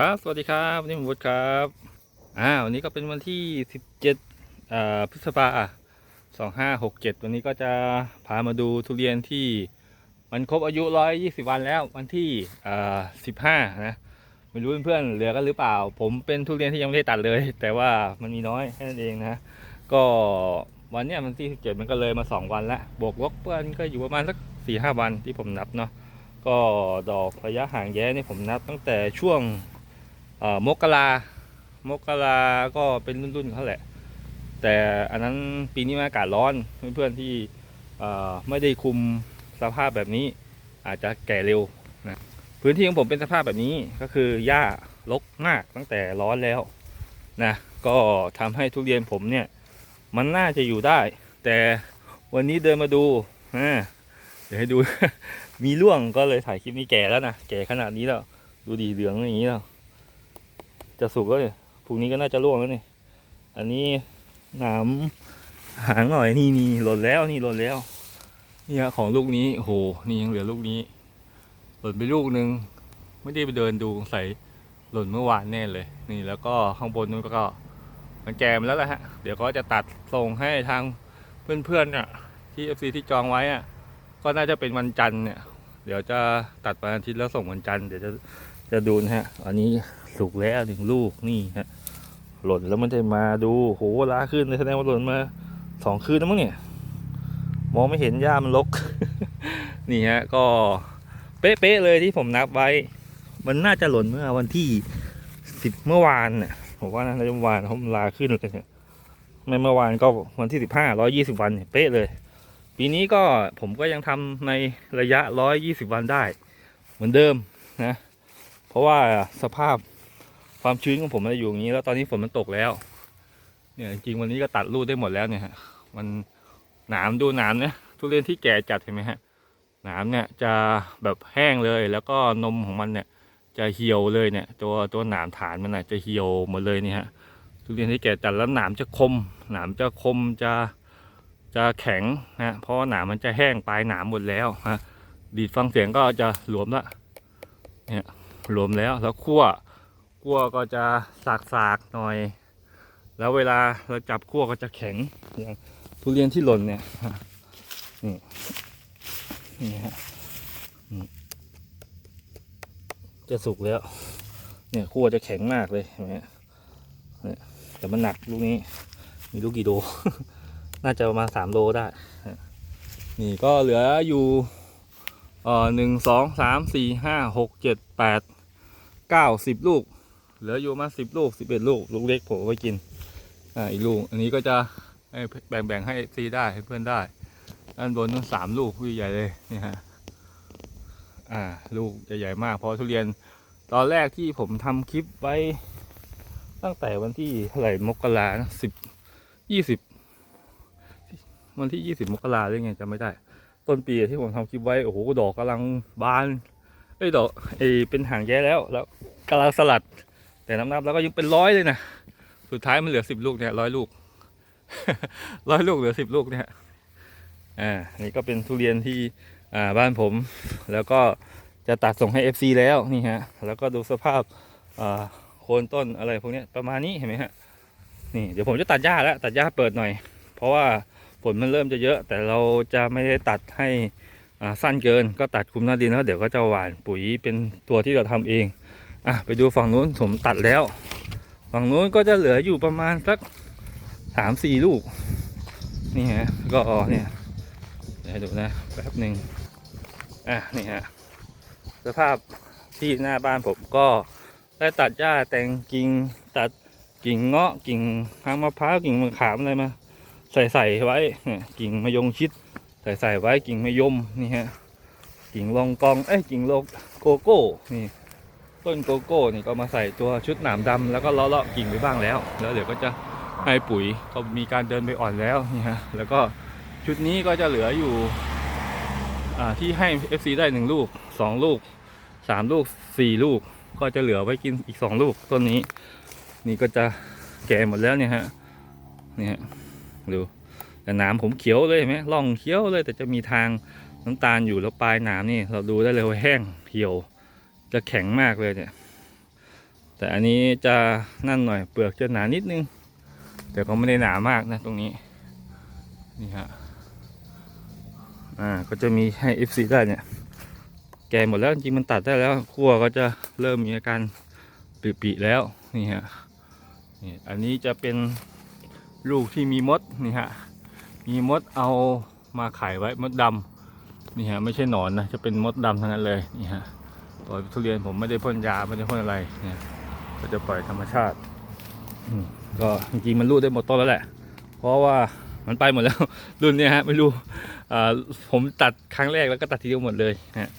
ครับ สวัสดีครับวันนี้ผมวุฒิครับ อ่า วันนี้ก็เป็นวันที่ 17อ่าพฤษภาสองห้าหกเจ็ดวันนี้ก็จะพามาดูทุเรียนที่มันครบอายุร้อยยี่สิบวันแล้ว วันที่อ่าสิบห้านะ ไม่รู้เพื่อนๆเหลือกันหรือเปล่า ผมเป็นทุเรียนที่ยังไม่ได้ตัดเลย แต่ว่ามันมีน้อยแค่นั้นเองนะ ก็วันเนี้ยมันที่สิบเจ็ดมันก็เลยมาสองวันละบวกลบเพื่อนก็อยู่ประมาณสักสี่ห้าวันที่ผมนับเนาะ ก็ดอกระยะห่างแย้เนี่ยผมนับตั้งแต่ช่วง มกรามกราก็เป็นรุ่นๆเขาแหละ แต่อันนั้นปีนี้อากาศร้อนเพื่อนๆที่ไม่ได้คุมสภาพแบบนี้ อาจจะแก่เร็วนะพื้นที่ของผมเป็นสภาพแบบนี้ก็คือหญ้ารกมากตั้งแต่ร้อนแล้วนะก็ทำให้ทุเรียนผมเนี่ย มันน่าจะอยู่ได้ แต่วันนี้เดินมาดูอ่าเดี๋ยวให้ดู มีร่วงก็เลยถ่ายคลิปนี้แก่แล้วนะแก่ขนาดนี้แล้ว ดูดีเหลืองอย่างนี้แล้ว จะสุกแล้วเนี่ยพรุ่งนี้ก็น่าจะร่วงแล้วนี่ อันนี้หนามหางหน่อยนี่นี่หล่นแล้วนี่หล่นแล้วนี่ฮะของลูกนี้โหนี่ยังเหลือลูกนี้ หล่นไปลูกหนึ่งไม่ได้ไปเดินดูใส่หล่นเมื่อวานแน่เลย นี่แล้วก็ข้างบนนู้นก็มันแกมแล้วแหละฮะ เดี๋ยวก็จะตัดส่งให้ทางเพื่อนๆเนี่ยที่เอฟซีที่จองไว้อะก็น่าจะเป็นวันจันทร์เนี่ย เดี๋ยวจะตัดวันอาทิตย์แล้วส่งวันจันทร์เดี๋ยวจะจะดูนะฮะ อันนี้ สุกแล้วหนึ่งลูกนี่ฮะหล่นแล้วมันจะมาดูโหล้าขึ้นเลยแสดงว่าหล่นมาสองคืนแล้วมั้งเนี่ยมองไม่เห็นหญ้ามันรกนี่ฮะก็เป๊ะๆเลยที่ผมนับไว้ มันน่าจะหล่นเมื่อวันที่สิบเมื่อวานเนี่ยผมว่าน่าจะเมื่อวานเขาลาขึ้นเลยไม่เมื่อวานก็วันที่สิบห้าร้อยี่สิบวันเนี่ยเป๊ะเลย ปีนี้ก็ผมก็ยังทำในระยะร้อยยี่สิบวันได้ เหมือนเดิมนะ เพราะว่าสภาพ ความชื้นของผมมันอยู่อย่างนี้ แล้วตอนนี้ฝนมันตกแล้ว เนี่ยจริงวันนี้ก็ตัดรูดได้หมดแล้วเนี่ยฮะมันหนามดูหนามนี่ยทุเรียนที่แก่จัดเห็นไหมฮะหนามเนี่ยจะแบบแห้งเลยแล้วก็นมของมันเนี่ย จะเหี่ยวเลยเนี่ย ตัวตัวหนามฐานมันน่ะจะเหี่ยวหมดเลยนี่ฮะทุเรียนที่แก่จัดแล้วหนามจะคม หนามจะคมจะจะแข็งนะเพราะหนามมันจะแห้งปลายหนามหมดแล้วฮะดีดฟังเสียงก็จะหลวมละรวมแล้วแล้วคั่ว คั่วก็จะสากๆหน่อย แล้วเวลาเราจับคั่วก็จะแข็งอย่างทุเรียนที่หล่นเนี่ยนี่นี่ฮะจะสุกแล้ว เนี่ยคั่วจะแข็งมากเลยเห็นไหมเนี่ยแต่มันหนักลูกนี้ มีลูกกี่โลน่าจะประมาณสามโลได้ นี่ก็เหลืออยู่เอ่อหนึ่งสองสามสี่ห้าหกเจ็ดแปดเก้าสิบลูก เหลืออยู่มาสิบลูกสิบเอ็ดลูก ลูกเล็กผมเอาไว้กิน อ่าอีกลูก อันนี้ก็จะให้แบ่งแบ่งๆให้ซีได้ให้เพื่อนได้ด้านบนนู้นสามลูกลูกใหญ่เลยนี่ฮะอ่า ลูกจะใหญ่มากเพราะทุเรียนตอนแรกที่ผมทำคลิปไว้ตั้งแต่วันที่เท่าไหร่มกราสิบยี่สิบวันที่ยี่สิบมกราหรือไงจำไม่ได้ ต้นปีที่ผมทำคลิปไว้โอ้โหดอกกำลังบานเอ้ดอกไอ้เป็นหางแย้แล้วแล้วกำลังสลัด แต่น้ำนับแล้วก็ยังเป็นร้อยเลยนะสุดท้ายมันเหลือสิบลูกเนี่ยร้อยลูกร้อยลูกเหลือสิบลูกเนี่ยอ่านี่ก็เป็นทุเรียนที่อ่าบ้านผม แล้วก็จะตัดส่งให้ FC แล้วนี่ฮะแล้วก็ดูสภาพอ่าโคนต้นอะไรพวกนี้ประมาณนี้เห็นไหมฮะนี่เดี๋ยวผมจะตัดหญ้าแล้วตัดหญ้าเปิดหน่อย เพราะว่าฝนมันเริ่มจะเยอะ แต่เราจะไม่ได้ตัดให้อ่าสั้นเกิน ก็ตัดคุมหน้าดินแล้วเดี๋ยวก็จะหว่านปุ๋ยเป็นตัวที่เราทำเอง อะไปดูฝั่งนู้นผมตัดแล้ว ฝั่งนู้นก็จะเหลืออยู่ประมาณสักสามสี่ลูก นี่ฮะก็เนี่ยเดี๋ยวให้ดูนะแป๊บหนึ่งอะนี่ฮะสภาพที่หน้าบ้านผมก็ได้ตัดหญ้าแต่งกิ่งตัดกิ่งเงาะกิ่งทางมะพร้าวกิ่งมะขามอะไรมา ใส่ใส่ไว้เนี่ยกิ่งมะยงชิด ใส่ใส่ไว้กิ่งมะยมนี่ฮะกิ่งลองกองเอ้ยกิ่งโลโกโก้นี่ ต้นโกโก้นี่ก็มาใส่ตัวชุดหนามดำแล้วก็เลาะๆกิ่งไปบ้างแล้ว แล้วเดี๋ยวก็จะให้ปุ๋ยก็มีการเดินไปอ่อนแล้วนี่ฮะแล้วก็ชุดนี้ก็จะเหลืออยู่อ่าที่ให้ FC ได้หนึ่งลูกสองลูกสามลูกสี่ลูก ก็จะเหลือไว้กินอีกสองลูกต้นนี้ นี่ก็จะแก่หมดแล้วเนี่ยฮะนี่ฮะดูแต่หนามผมเขียวเลยเห็นไหมร่องเขียวเลยแต่จะมีทางน้ำตาลอยู่แล้วปลายหนามนี่เราดูได้เลยว่าแห้งเหี่ยว จะแข็งมากเลยเนี่ย แต่อันนี้จะนั่นหน่อยเปลือกจะหนานิดนึง แต่ก็ไม่ได้หนามากนะตรงนี้ นี่ฮะ อ่า ก็จะมีให้ FC ได้เนี่ย แก่หมดแล้วจริงมันตัดได้แล้วขั้วก็จะเริ่มมีอาการปีๆแล้ว นี่ฮะ นี่อันนี้จะเป็นลูกที่มีมด นี่ฮะ มีมดเอามาไข่ไว้มดดำนี่ฮะไม่ใช่หนอนนะจะเป็นมดดำทั้งนั้นเลยนี่ฮะ ปล่อยทุเรียนผมไม่ได้พ่นยาไม่ได้พ่นอะไรเนี่ยก็จะปล่อยธรรมชาติก็จริงๆมันรูดได้หมดต้นแล้วแหละ เพราะว่ามันไปหมดแล้วรุ่นนี้ฮะไม่รู้ผมตัดครั้งแรกแล้วก็ตัดทีเดียวหมดเลยฮะ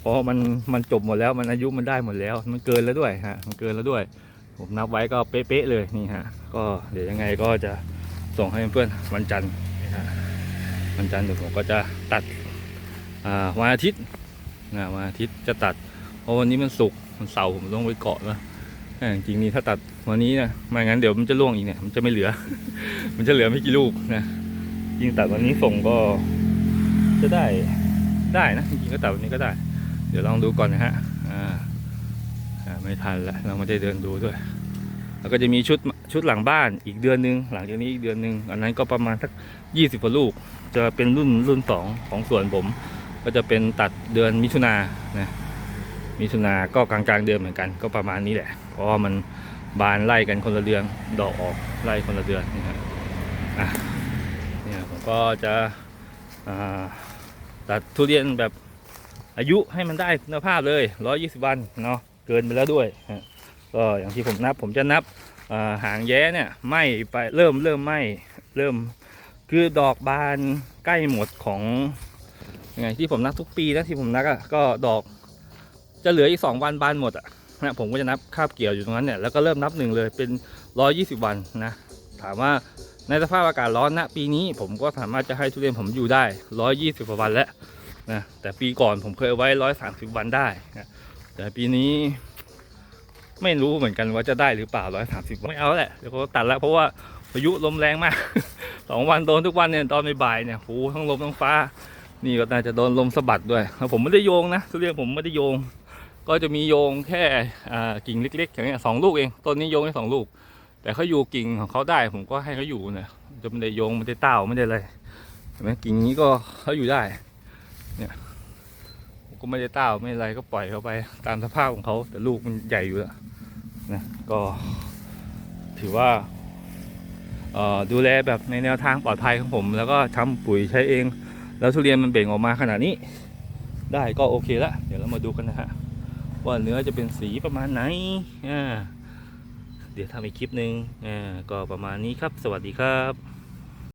เพราะมันมันจบหมดแล้วมันอายุมันได้หมดแล้ว มันเกินแล้วด้วยฮะมันเกินแล้วด้วย ผมนับไว้ก็เป๊ะๆเลยนี่ฮะก็เดี๋ยวยังไงก็จะส่งให้เพื่อนวันจันทร์นะฮะวันจันทร์เดี๋ยวผมก็จะตัดวันอาทิตย์นะวันอาทิตย์จะตัด ราะวันนี้มันสุกมันเสาร์ผมต้องไปเกาะนะจริงนี่ถ้าตัดวันนี้นะไม่งั้นเดี๋ยวมันจะร่วงอีกเนี่ยมันจะไม่เหลือ มันจะเหลือไม่กี่ลูกนะยิงตัดวันนี้ส่งก็จะได้ได้นะจริงก็ตัดวันนี้ก็ได้ เดี๋ยวลองดูก่อนนะฮะอ่าอ่าไม่ทันแล้วเราไม่ได้เดินดูด้วย แล้วก็จะมีชุดชุดหลังบ้านอีกเดือนหนึง หลังจากนี้อีกเดือนหนึงอันนั้นก็ประมาณสักยี่สิบกว่าลูก จะเป็นรุ่นรุ่นสองของส่วนผม ก็จะเป็นตัดเดือนมิถุนานะ มิถุนาก็กลางกลางๆเดือนเหมือนกัน ก็ประมาณนี้แหละ เพราะว่ามันบานไล่กันคนละเดือน ดอกออกไล่คนละเดือนนี่ครับอะเนี่ยผมก็จะตัดทุเรียนแบบอายุให้มันได้คุณภาพเลย 120 วันเนาะเกินไปแล้วด้วยก็อย่างที่ผมนับผมจะนับหางแย้เนี่ยไหมไปเริ่มเริ่มไหมเริ่มคือดอกบานใกล้หมดของยังไงที่ผมนับทุกปีนะที่ผมนับอะก็ดอก จะเหลืออีกสองวันบานหมดอะนะผมก็จะนับคาบเกี่ยวอยู่ตรงนั้นเนี่ยแล้วก็เริ่มนับหนึ่งเลยเป็นร้อยี่สิบวันนะถามว่าในสภาพอากาศร้อนนะปีนี้ผมก็สามารถจะให้ทุเรียนผมอยู่ได้ร้อยี่สิบกว่าวันแล้วนะแต่ปีก่อนผมเคยไว้ร้อยสามสิบวันได้นะแต่ปีนี้ไม่รู้เหมือนกันว่าจะได้หรือเปล่าร้อยสามสิบไม่เอาแหละเดี๋ยวเขาตัดแล้วเพราะว่าพายุลมแรงมากสองวันโดนทุกวันเนี่ยตอนบ่ายเนี่ยโหทั้งลมทั้งฟ้า นี่ก็น่าจะโดนลมสะบัดด้วย ผมไม่ได้โยงนะทุเรียนผมไม่ได้โยง ก็จะมีโยงแค่กิ่งเล็กๆอย่างเงี้ยสองลูกเองต้นนี้โยงแค่สองลูก แต่เขาอยู่กิ่งของเขาได้ผมก็ให้เขาอยู่นะจะไม่ได้โยงไม่ได้เต้าไม่ได้อะไรเห็นไหมกิ่งนี้ก็เขาอยู่ได้เนี่ยก็ไม่ได้เต้าไม่อะไรก็ปล่อยเขาไปตามสภาพของเขาแต่ลูกมันใหญ่อยู่แล้วนะก็ถือว่าดูแลแบบในแนวทางปลอดภัยของผม แล้วก็ทำปุ๋ยใช้เอง แล้วทุเรียนมันเบ่งออกมาขนาดนี้ ได้ก็โอเคละเดี๋ยวเรามาดูกันนะฮะ ว่าเนื้อจะเป็นสีประมาณไหนอ่าเดี๋ยวทำอีกคลิปหนึ่งอ่าก็ประมาณนี้ครับ สวัสดีครับ